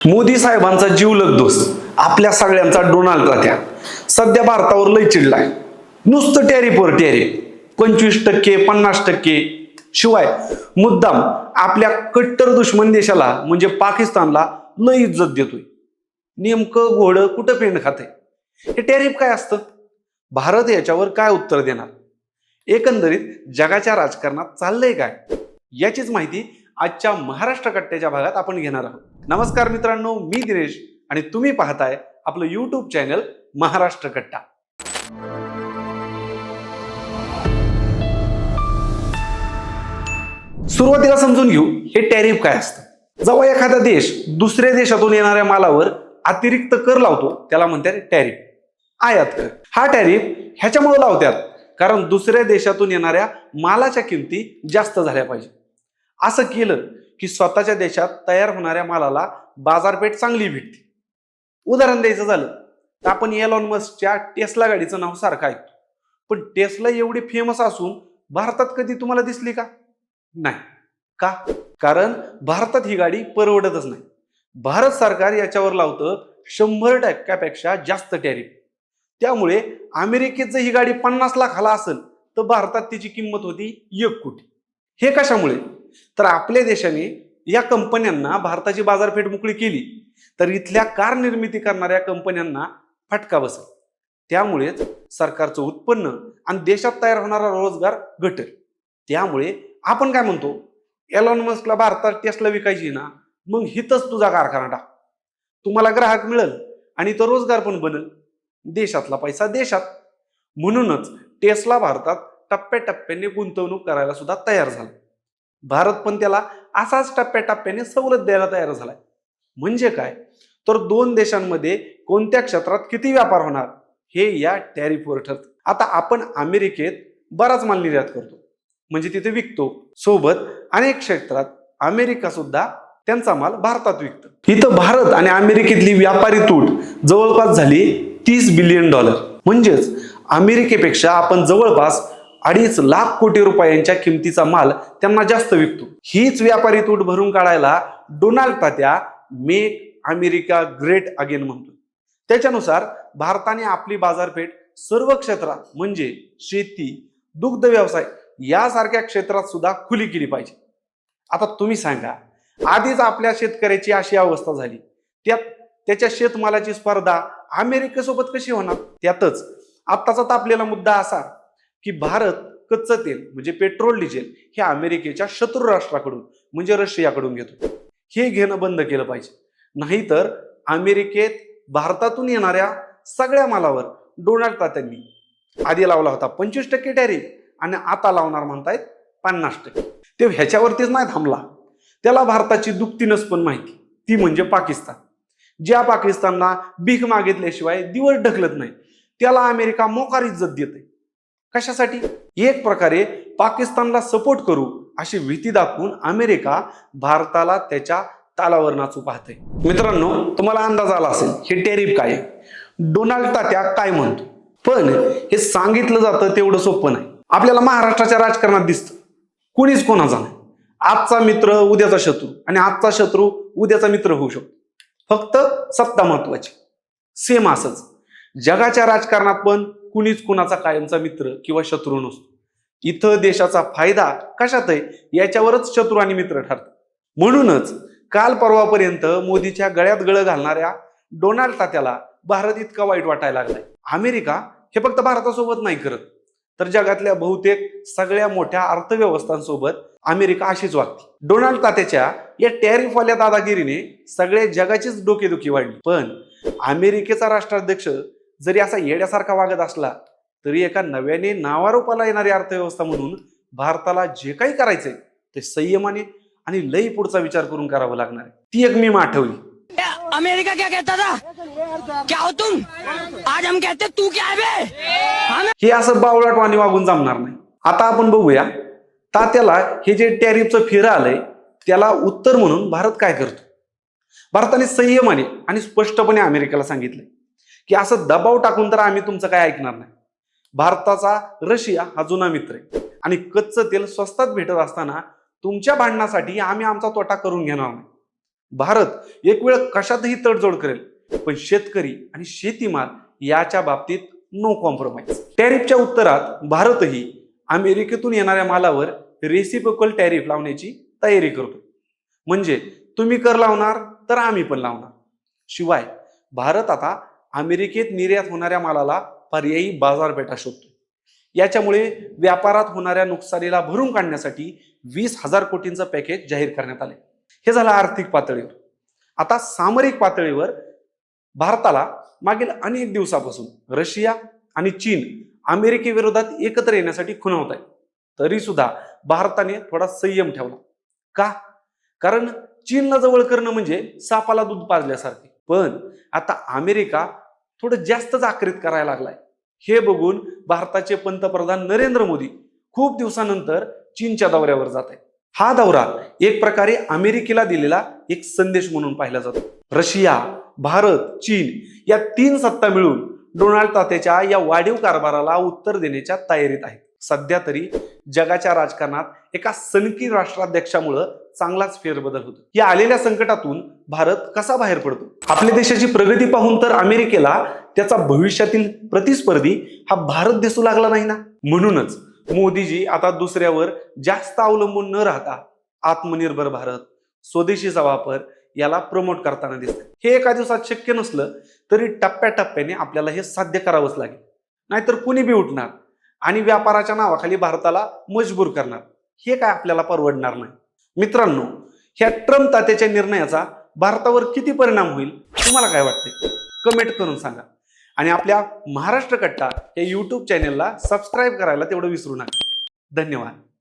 मोदी साहेबांचा जीवलग दोस्त आपल्या सगळ्यांचा डोनाल्ड तात्या सध्या भारतावर लय चिडलाय. नुसतं टॅरिफवर टॅरिफ पंचवीस टक्के पन्नास टक्के. शिवाय मुद्दाम आपल्या कट्टर दुश्मन देशाला म्हणजे पाकिस्तानला लय इज्जत देतोय. नेमकं घोडं कुठं पेंड खाते हे टॅरिफ काय असतं? भारत याच्यावर काय उत्तर देणार? एकंदरीत जगाच्या राजकारणात चाललंय काय? याचीच माहिती आजच्या महाराष्ट्र कट्ट्याच्या भागात आपण घेणार आहोत. नमस्कार मित्रांनो मी दिनेश आणि तुम्ही पाहताय आपलं यूट्यूब चॅनल महाराष्ट्र कट्टा. सुरुवातीला समजून घेऊ हे टॅरिफ काय असतं? जेव्हा एखादा देश दुसऱ्या देशातून येणाऱ्या मालावर अतिरिक्त कर लावतो त्याला म्हणतात टॅरिफ आयात कर. हा टॅरिफ ह्याच्यामुळे लावतात कारण दुसऱ्या देशातून येणाऱ्या मालाच्या किमती जास्त झाल्या पाहिजे. असं केलं की स्वतःच्या देशात तयार होणाऱ्या मालाला बाजारपेठ चांगली भेटते. उदाहरण द्यायचं झालं तर आपण एलॉन मस्कच्या टेस्ला गाडीचं नाव सारखं ऐकतो. पण टेस्ला एवढी फेमस असून भारतात कधी तुम्हाला दिसली का? नाही. का? कारण भारतात ही गाडी परवडतच नाही. भारत सरकार याच्यावर लावतं शंभर टक्क्यापेक्षा जास्त टॅरिफ त्यामुळे अमेरिकेत जर ही गाडी पन्नास लाखाला असेल तर भारतात तिची किंमत होती एक कोटी. हे कशामुळे? तर आपल्या देशाने या कंपन्यांना भारताची बाजारपेठ मोकळी केली. तर इथल्या कार निर्मिती करणाऱ्या कंपन्यांना फटका बसेल. त्यामुळेच सरकारचं उत्पन्न आणि देशात तयार होणारा रोजगार घटेल. त्यामुळे आपण काय म्हणतो? एलॉन मस्कला भारतात टेस्ला विकायची ना? मग हितच तुझा कारखाना टाक. तुम्हाला ग्राहक मिळेल आणि तो रोजगार पण बनेल. देशातला पैसा देशात. म्हणूनच टेस्ला भारतात टप्प्याटप्प्याने गुंतवणूक करायला सुद्धा तयार झाला. भारत पण त्याला असाच टप्प्याटप्प्याने सवलत द्यायला तयार झालाय. म्हणजे काय? तर दोन देशांमध्ये कोणत्या क्षेत्रात किती व्यापार होणार? हे या टॅरिफवर ठरतं आता आपण अमेरिकेत बराच माल निर्यात करतो. म्हणजे तिथे विकतो. सोबत अनेक क्षेत्रात अमेरिका सुद्धा त्यांचा माल भारतात विकतो. इथं भारत आणि अमेरिकेतली व्यापारी तूट जवळपास झाली तीस बिलियन डॉलर. म्हणजेच अमेरिकेपेक्षा आपण जवळपास अडीच लाख कोटी रुपयांच्या किमतीचा माल त्यांना जास्त विकतो. हीच व्यापारी तूट भरून काढायला डोनाल्ड तात्या मेक अमेरिका ग्रेट अगेन म्हणतो. त्याच्यानुसार भारताने आपली बाजारपेठ सर्व क्षेत्रात म्हणजे शेती दुग्ध व्यवसाय यासारख्या क्षेत्रात सुद्धा खुली केली पाहिजे. आता तुम्ही सांगा आधीच आपल्या शेतकऱ्याची अशी अवस्था झाली. त्यात त्याच्या शेतमालाची स्पर्धा अमेरिकेसोबत कशी होणार? त्यातच आत्ताचा तापलेला मुद्दा असा की भारत कच्चं तेल म्हणजे पेट्रोल डिझेल हे अमेरिकेच्या शत्रू राष्ट्राकडून म्हणजे रशियाकडून घेतो. हे घेणं बंद केलं पाहिजे. नाहीतर अमेरिकेत भारतातून येणाऱ्या सगळ्या मालावर डोनाल्ड तात्यांनी आधी लावला होता पंचवीस टक्के टॅरिफ आणि आता लावणार म्हणतायत पन्नास टक्के. ते ह्याच्यावरतीच नाही थांबला. त्याला भारताची दुपटीनच पण माहिती. ती म्हणजे पाकिस्तान. ज्या पाकिस्तानला भीक मागितल्याशिवाय दिवस ढकलत नाही त्याला अमेरिका मोकार इज्जत देते कशासाठी? एक प्रकारे पाकिस्तानला सपोर्ट करू अशी भीती दाखवून अमेरिका भारताला त्याच्या तालावर नाचू पाहते मित्रांनो तुम्हाला अंदाज आला असेल हे टेरिफ काय आहे? डोनाल्ड तात्या काय म्हणतो? पण हे सांगितलं जातं तेवढं सोपं नाही. आपल्याला महाराष्ट्राच्या राजकारणात दिसतं. कुणीच कोणाचा नाही. आजचा मित्र उद्याचा शत्रू आणि आजचा शत्रू उद्याचा मित्र होऊ शकतो. फक्त सत्ता महत्वाची. सेम असंच. जगाच्या राजकारणात पण कुणीच कुणाचा कायमचा मित्र किंवा शत्रू नसतो. इथं देशाचा फायदा कशात आहे याच्यावरच शत्रू आणि मित्र ठरतात. म्हणूनच काल परवापर्यंत मोदीच्या गळ्यात गळ घालणाऱ्या डोनाल्ड तात्याला भारत इतका वाईट वाटायला लागलाय. अमेरिका हे फक्त भारतासोबत नाही करत. तर जगातल्या बहुतेक सगळ्या मोठ्या अर्थव्यवस्थांसोबत अमेरिका अशीच वागते. डोनाल्ड तात्याच्या या टॅरिफवाल्या दादागिरीने सगळ्या जगाचीच डोकेदुखी वाढली. पण अमेरिकेचा राष्ट्राध्यक्ष जरी असा येड्यासारखा वागत असला तरी एका नव्याने नावारूपाला येणारी अर्थव्यवस्था म्हणून भारताला जे काही करायचंय ते संयमाने आणि लई पुढचा विचार करून करावं लागणार आहे. ती एक मी आठवली अमेरिका क्या कहता था? क्या हो तुम? आज हम कहते तू क्या है बे? हे असं बावळाटवाणी वागून जमणार नाही. आता आपण बघूया तात्याला हे जे टॅरिफचं फिरं आलंय त्याला उत्तर म्हणून भारत काय करतो? भारताने संयमाने आणि स्पष्टपणे अमेरिकेला सांगितलंय. की असं दबाव टाकून तर आम्ही तुमचं काय ऐकणार नाही. भारताचा रशिया हा जुना मित्र आहे. आणि कच्चं तेल स्वस्तात भेटत असताना तुमच्या भांडणासाठी आम्ही आमचा तोटा करून घेणार नाही. भारत एक वेळ कशातही तडजोड करेल पण शेतकरी आणि शेतीमाल याच्या बाबतीत नो कॉम्प्रोमाइज टॅरिफच्या उत्तरात भारतही अमेरिकेतून येणाऱ्या मालावर रेसिप्रोकल टॅरिफ लावण्याची तयारी करतो. म्हणजे तुम्ही कर लावणार तर आम्ही पण लावणार. शिवाय भारत आता अमेरिकेत निर्यात होणाऱ्या मालाला पर्यायी बाजारपेठा शोधतो. याच्यामुळे व्यापारात होणाऱ्या नुकसानीला भरून काढण्यासाठी वीस हजार कोटींचं पॅकेज जाहीर करण्यात आले. हे झालं आर्थिक पातळीवर. आता सामरिक पातळीवर भारताला मागील अनेक दिवसापासून रशिया आणि चीन अमेरिकेविरोधात एकत्र येण्यासाठी खुणावत आहे तरी सुद्धा भारताने थोडा संयम ठेवला. का? कारण चीनला जवळ करणं म्हणजे सापाला दूध पाजल्यासारखे. पण आता अमेरिका थोडं जास्तच आकृत करायला लागलाय. हे बघून भारताचे पंतप्रधान नरेंद्र मोदी खूप दिवसानंतर चीनच्या दौऱ्यावर जात आहेत. हा दौरा एक प्रकारे अमेरिकेला दिलेला एक संदेश म्हणून पाहिला जातो. रशिया भारत चीन या तीन सत्ता मिळून डोनाल्ड तात्याच्या या वाढीव कारभाराला उत्तर देण्याच्या तयारीत आहेत. सध्या तरी जगाच्या राजकारणात एका सनकी राष्ट्राध्यक्षामुळं चांगलाच फेरबदल होतो. या आलेल्या संकटातून भारत कसा बाहेर पडतो? आपल्या देशाची प्रगती पाहून तर अमेरिकेला त्याचा भविष्यातील प्रतिस्पर्धी हा भारत दिसू लागला नाही ना? म्हणूनच मोदीजी आता दुसऱ्यावर जास्त अवलंबून न राहता आत्मनिर्भर भारत स्वदेशीचा वापर याला प्रमोट करताना दिसत हे एका दिवसात शक्य नसलं तरी टप्प्याटप्प्याने आपल्याला हे साध्य करावंच लागेल. नाहीतर कुणी बी उठणार आणि व्यापाराच्या नावाखाली भारताला मजबूर करणार. हे काय आपल्याला परवडणार नाही. मित्रांनो ह्या ट्रम्प तात्याच्या निर्णयाचा भारतावर किती परिणाम होईल तुम्हाला काय वाटते कमेंट करून सांगा. आणि आपल्या महाराष्ट्र कट्टा या यूट्यूब चॅनेलला सबस्क्राईब करायला तेवढं विसरू नका. धन्यवाद.